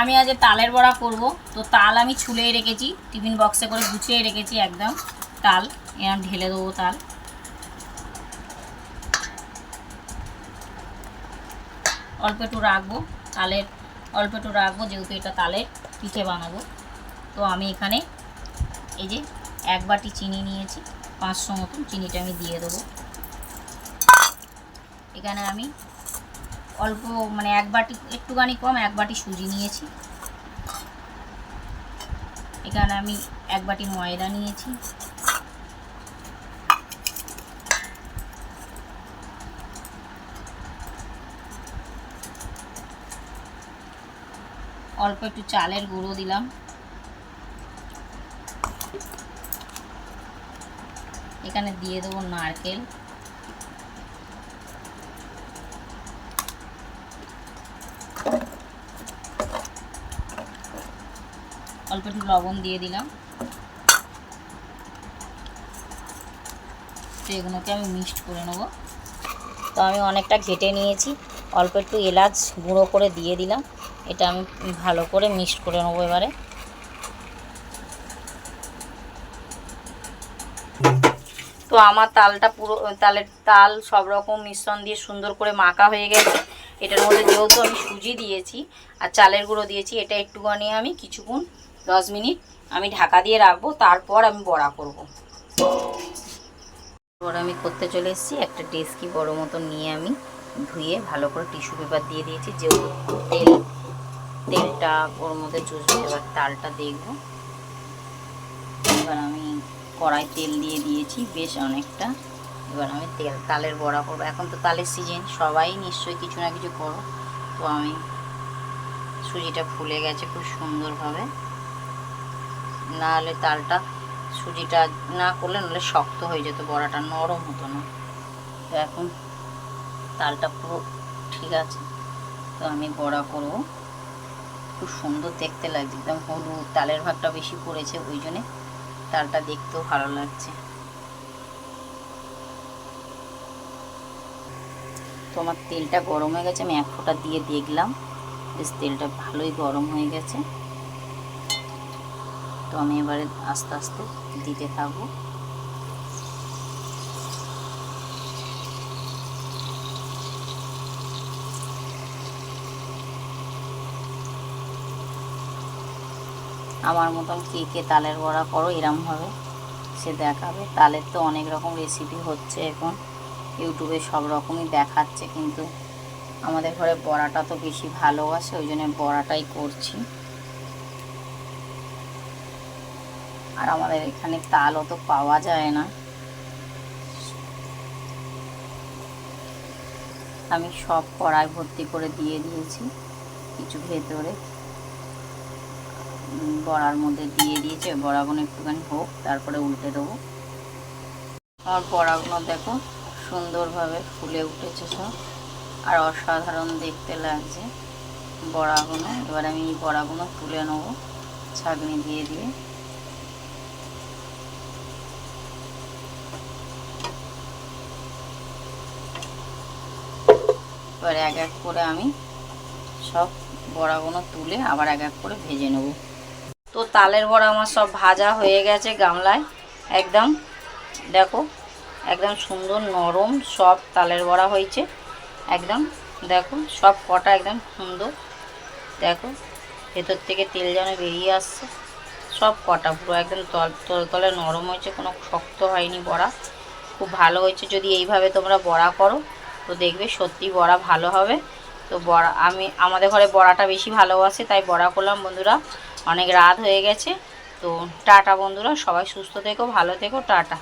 আমি আজ তালের বড়া করব। তো তাল আমি ছুলেই রেখেছি, টিফিন বক্সে করে গুছিয়ে রেখেছি একদম। তাল এরম ঢেলে দেবো তাল। অল্প একটু রাখব তালের, অল্প একটু রাখব যেহেতু এটা তালের পিঠে বানাবো। তো আমি এখানে এই যে এক বাটি চিনি নিয়েছি, পাঁচশো মতন চিনিটা আমি দিয়ে দেবো। এখানে আমি অল্প মানে এক বাটি, একটুখানি কম, এক বাটি সুজি নিয়েছি। এখানে আমি এক বাটি ময়দা নিয়েছি। অল্প একটু চালের গুঁড়ো দিলাম। এখানে দিয়ে দেবো নারকেল। অল্প একটু লবণ দিয়ে দিলাম। এগুলোকে আমি মিক্সড করে নেব। তো আমি অনেকটা ঘেটে নিয়েছি, অল্প একটু এলাচ গুঁড়ো করে দিয়ে দিলাম। এটা আমি ভালো করে মিক্সড করে নেব এবারে। তো আমার তালটা পুরো, তালের তাল সব রকম মিশ্রণ দিয়ে সুন্দর করে মাখা হয়ে গেছে। এটার মধ্যে যেহেতু আমি সুজি দিয়েছি আর চালের গুঁড়ো দিয়েছি, এটা একটুখানি আমি কিছুক্ষণ দশ মিনিট আমি ঢাকা দিয়ে রাখব, তারপর আমি বড়া করব। এবার আমি করতে চলে এসেছি, একটা ডেস্কি বড় মতো নিয়ে আমি ধুয়ে ভালো করে টিস্যু পেপার দিয়ে দিয়েছি, যেহেতু তেল, তেলটা ওর মধ্যে চুষবে, এবার তালটা দেখব। এবার আমি কড়াই তেল দিয়ে দিয়েছি, বেশ অনেকটা। এবার আমি তেল, তালের বড়া করব। এখন তো তালের সিজন সবাই নিশ্চয়ই কিছু না কিছু করো। তো আমি সুজিটা ফুলে গেছে খুব সুন্দরভাবে। না হলে তালটা সুজিটা না করলে নাহলে শক্ত হয়ে যেত, বড়াটা নরম হতো না। তো এখন তালটা পুরো ঠিক আছে। তো আমি বড়া করব। খুব সুন্দর দেখতে লাগছে, একদম হলুদ, তালের ভাগটা বেশি পড়েছে, ওই জন্যে তালটা দেখতেও ভালো লাগছে। তো আমার তেলটা গরম হয়ে গেছে, আমি এক ফোঁটা দিয়ে দেখলাম। বেশ তেলটা ভালোই গরম হয়ে গেছে। তো আমি এবারে আস্তে আস্তে দিতে থাকব। আমার মতন কে কে তালের বড়া করো এরমভাবে সে দেখাবে। তালের তো অনেক রকম রেসিপি হচ্ছে এখন। ইউটিউবে সব রকমই দেখাচ্ছে, কিন্তু আমাদের ঘরে বড়াটা তো বেশি ভালোবাসে, ওই জন্য বড়াটাই করছি। আর আমাদের এখানে তাল অত পাওয়া যায় না। আমি সব কড়াই ভর্তি করে দিয়ে দিয়েছি, কিছু ভেতরে। বড়ার মধ্যে দিয়ে দিয়েছে বড়াগুলো একটুখানি হোক, তারপরে উল্টে দেবো। আমার বড়াগুলো দেখো, সুন্দরভাবে ফুলে উঠেছে সব। আর অসাধারণ দেখতে লাগছে বড়াগুলো। এবার আমি এই বড়াগুলো তুলে নেব ছাগনি দিয়ে দিয়ে। এবার এক এক করে আমি সব বড়াগুলো তুলে আবার এক এক করে ভেজে নেব। তো তালের বড়া আমার সব ভাজা হয়ে গেছে গামলায়। একদম, দেখো, একদম সুন্দর নরম সব তালের বড়া হয়েছে। একদম, দেখো, সব কটা একদম সুন্দর। দেখো, ভেতর থেকে তেল যেন বেরিয়ে আসছে। সব কটা পুরো একদম তল তল, তলে নরম হয়েছে, কোনো শক্ত হয়নি বড়া। খুব ভালো হয়েছে, যদি এইভাবে তোমরা বড়া করো তো দেখবে সত্যি বড়া ভালো হবে। তো বড়া, আমি, আমাদের ঘরে বড়াটা বেশি ভালোবাসে, তাই বড়া করলাম বন্ধুরা। অনেক রাত হয়ে গেছে, তো টাটা বন্ধুরা, সবাই সুস্থ থেকো, ভালো থেকো, টাটা।